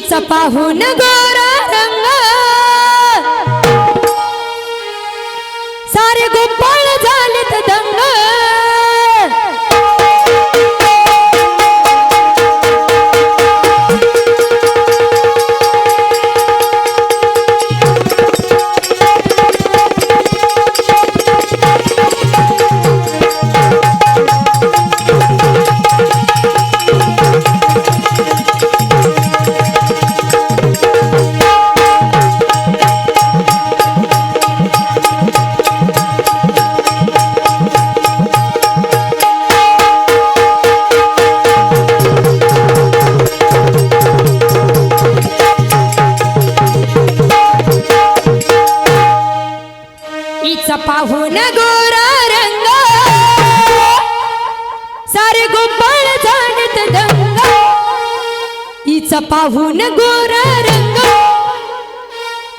पाहून गोरा रंग.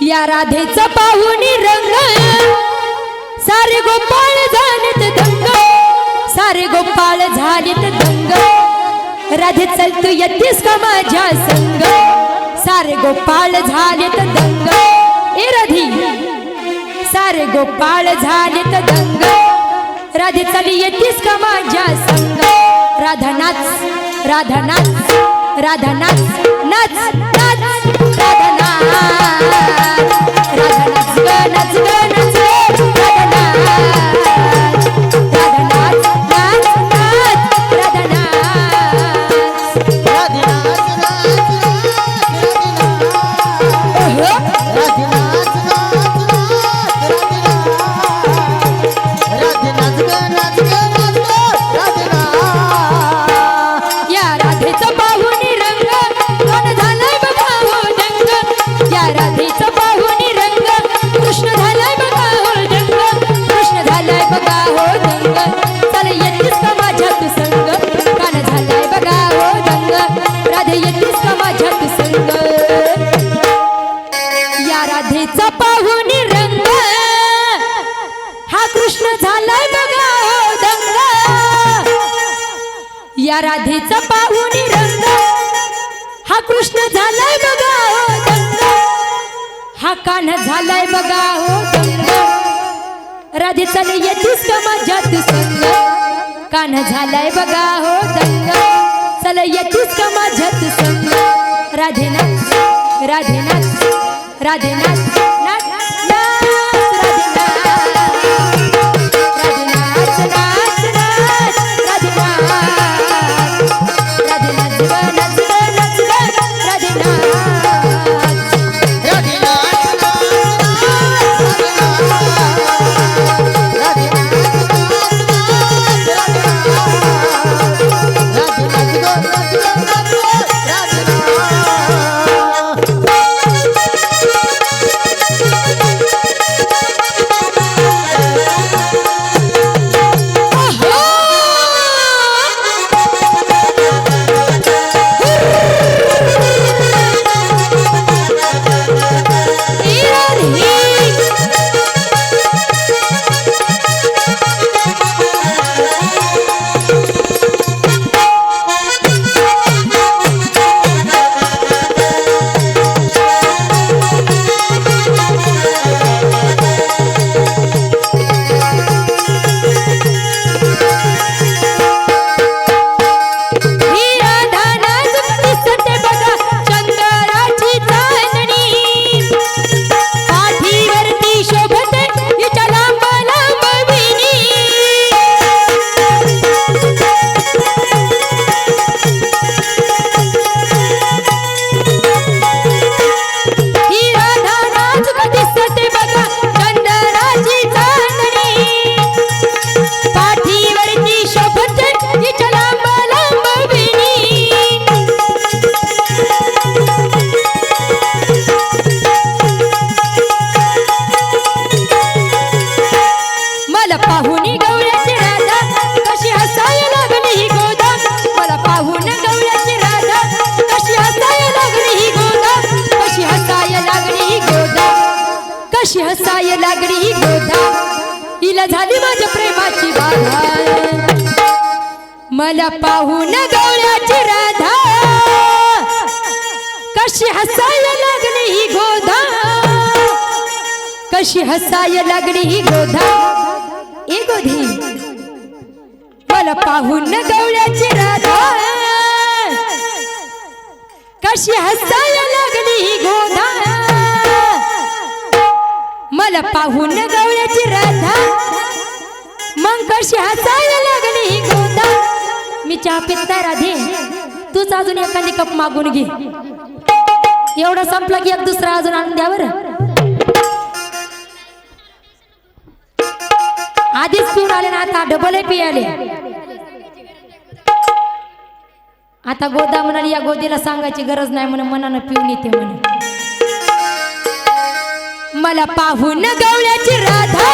या राधेच पाहुणी रंग. सारे गोपाळ झालेत दंग. सारे गोपाळ झालेत दंग. राधे चल येतेस का माझ्या संग? सारे गोपाळ झालेत दंग. ए राधी. सारे गोपाळ झालेत दंग. राधे चल येतेस का माझ्या संग? राधानाथ राधानाथ राधानाथ नाच नाच. राधा না। राधे चल येतीस का माझ्यात संग. कान झालाय बघा हो दंग. चल येतीस का माझ्यात संग. राधेनाथ राधेनाथ राधेनाथ. अशी हसाय लागली ही गोधा. हिला झाली माझ्या प्रेमाची बाधा. मला पाहून गवळ्याची राधा. कशी हसायला लागली ही गोधा. कशी हसाय लागली ही गोधा. ए गोधी मला पाहून गवळ्याची राधा. कशी हसायला लागली ही गोधा. मला पाहून गवळ्याची राधा. मग कशी हसायला लागली गोदा मी चहा पिता राधे तूच अजून एखादी कप मागून घे. एवढा संपला की एक दुसरा अजून आणून द्या बरं. आधीच पिऊन आले ना आता डबल पियाले. आता गोदा म्हणाली या गोदीला सांगायची गरज नाही म्हणून मनानं पिऊन येते म्हणे मला पाहून गवळ्याची राधा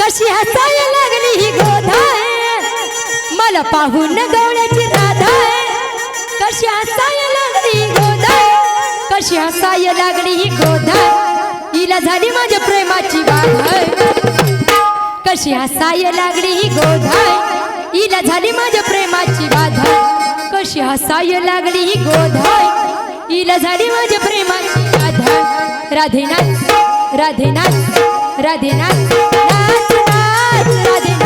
कशी हसायला लागली ही गोधा. मला पाहून गवळ्याची राधा कशी हसायला लागली ही गोधा. कशी हसायला लागली ही गोधा. हिला झाली माझ्या प्रेमाची बाधा कशी हसायला लागली ही गोधा. हिला झाली माझ्या प्रेमाची बाधा कशी हसायला लागली ही गोधा. हिला झाली माझ्या प्रेमाची बाधा राधेनाथ राधेनाथ राधेनाथ नाच नाच राधेनाथ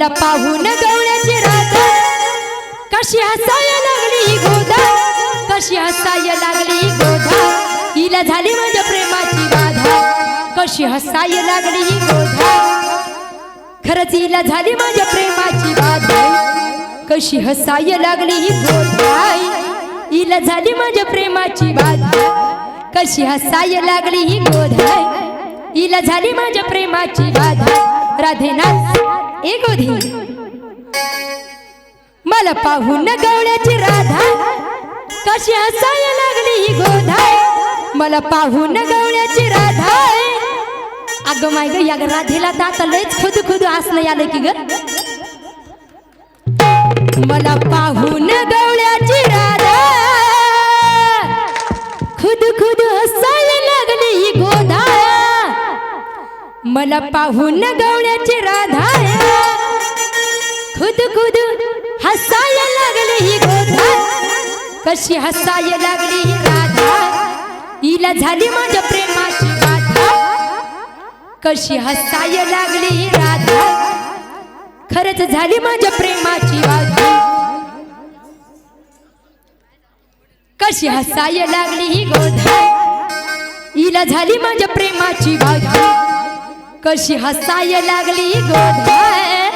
मला पाहून गवळ्याची रात कशी हसायला लागली ही गोधा कशी हसायला लागली ही गोधा हिला झाली माझ्या प्रेमाची बाधा. कशी हसायला लागली ही गोधा खरंच हिला झाली माझ्या प्रेमाची बाधा. कशी हसायला लागली ही गोधा हिला झाली माझ्या प्रेमाची बाधा. कशी हसायला लागली ही गोधा हिला झाली माझ्या प्रेमाची बाधा. राधेनाथ. एक गोधी मला पाहून गवळ्याची राधा. कशी हसायला लागली ही गोधा. मला पाहून गवळ्याची राधा. अगं माय ग या ग राधेला तर आता लयच खुद खुद हसणं आलं की ग. मला पाहून गवळ्या मला पाहून गवण्याची राधा खुद खुद हसायला लागली ही गोधा. कशी हसायला लागली ही राधा. हिला झाली माझ्या प्रेमाची बाधा. कशी हसायला लागली ही राधा. खरंच झाली माझ्या प्रेमाची बाधा. कशी हसायला लागली ही गोधा. हिला झाली माझ्या प्रेमाची बाधा. कशी हसाय लागली गोधाय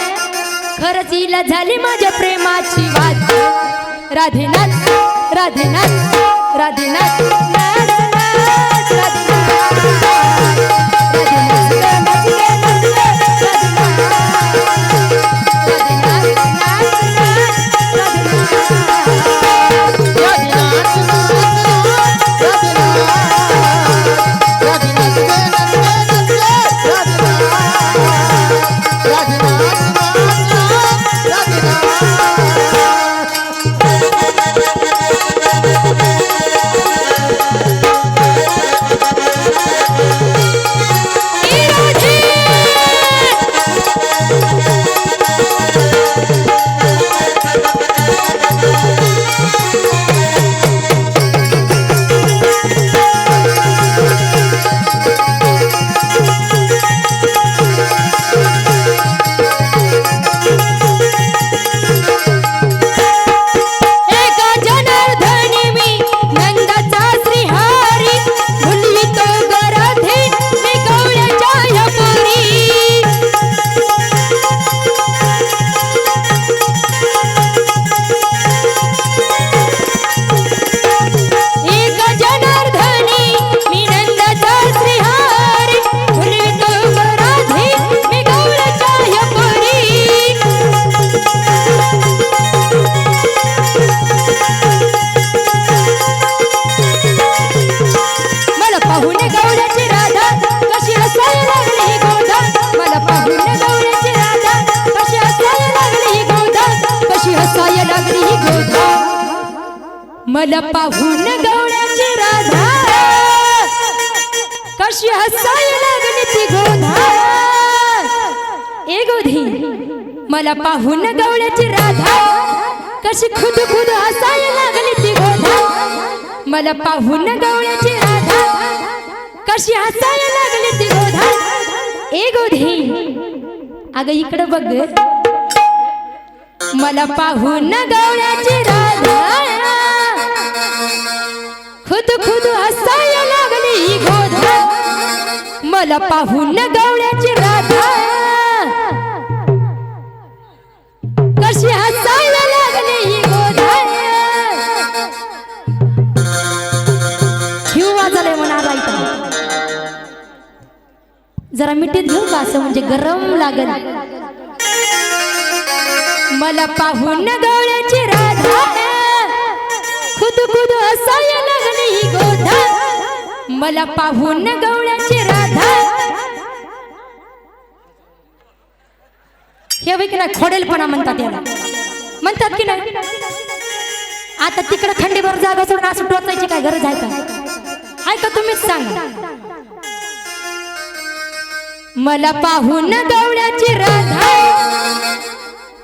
खरच खरंच हिला झाली माझ्या प्रेमाची वाद राधेनाथ राधेनाथ राधेनाथ राधेनाथ मला पाहून गवळ्याची राधा. कशी हसायला लागली ती गोधा. ए गोधी मला पाहून गवळ्याची राधा. कशी खुद खुद हसायला लागली ती गोधा. मला पाहून गवळ्याची राधा. कशी हसायला लागली ती गोधा. ए गोधी अगं इकडं बघ. मला पाहून गवळ्याची राधा. मला पाहून गवळ्याची राधा कशी हसायला लागली ही गोधा शिव वाजले म्हणा राईता जरा मिठीत घेऊ का असं म्हणजे गरम लागल. मला पाहून गवळ्याची राधा खुद खुद हसायला लागली ही गोधा मला पाहून गवळ्याची हे वै की नाही? खोडेलपणा म्हणतात याला. म्हणतात की नाही? आता तिकडे खंडीभर जागा सोडून असं टोचायची काय गरज आहे का? ऐका तुम्हीच सांगा? मला पाहून गवळ्याची राधा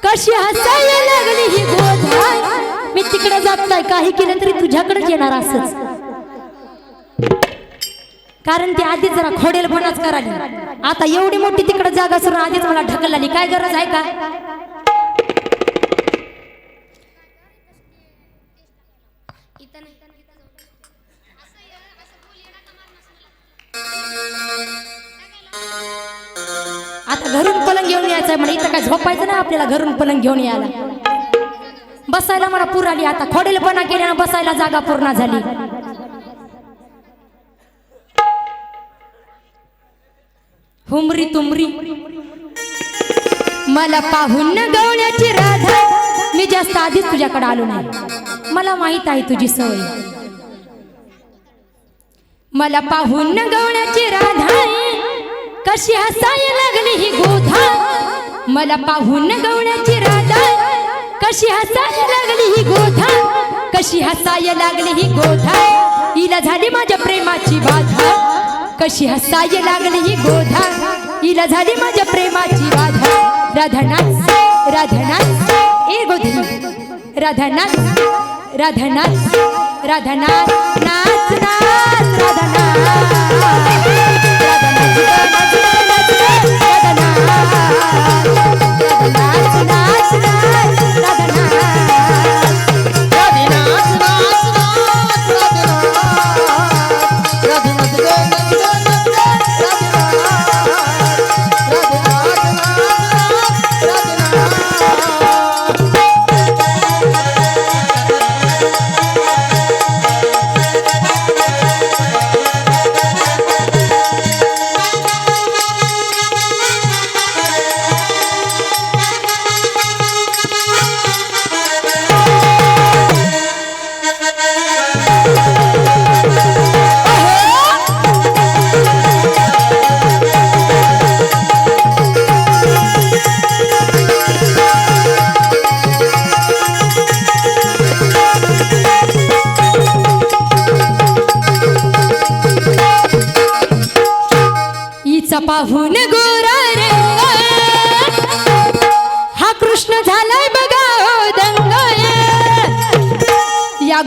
कशी हसायला लागली ही गोधा मी तिकडे जात नाही काही केलं तरी तुझ्याकडेच येणार असच. कारण ती आधीच जरा खोडेलपणाच कराली आता एवढी मोठी तिकडे जागा सुरू आधीच मला ढकलली काय गरज आहे का? आता घरून पलंग घेऊन यायचंय म्हणजे इथं काय झोपायचं ना आपल्याला घरून पलंग घेऊन यायला. बसायला मला पूर आली आता खोडेलपणा केल्यानं बसायला जागा पूर्ण झाली. हुमरी तुमरी. मला पाहून गवण्याची राधा मी जास्त आधीच तुझ्याकडे आलो नाही. मला माहीत आहे तुझी सवय मला पाहून गवण्याची राधा कशी हसायला लागली ही गोधा मला पाहून गवण्याची राधा कशी हसायला लागली ही गोधा कशी हसायला लागली ही गोधा हिला झाली माझ्या प्रेमाची बाधा. कशी हसाय लागली ही गोधा? हिला झाली माझ्या प्रेमाची बाधा. राधानाथ राधानाथ ए गोधी. राधानाथ राधानाथ राधानाथ नाच नाच राधानाथ राधानाथ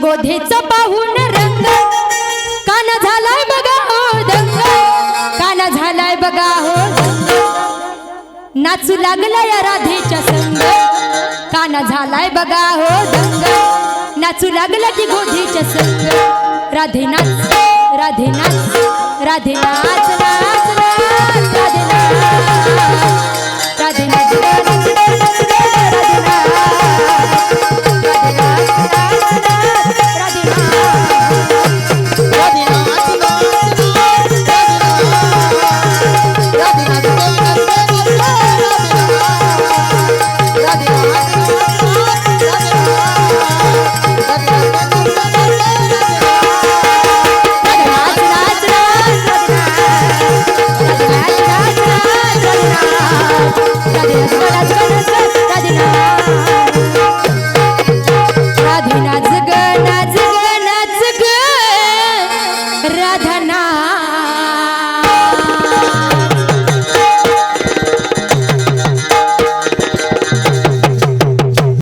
गोधीच पाहून रंग. कान झालाय बघा हो दंग. कान झालाय बघा हो नाचू लागला या राधेच्या संग. कान झालाय बघा हो दंग. नाचू लागला की गोधीच्या संग. राधे नाच राधे नाच राधे नाच.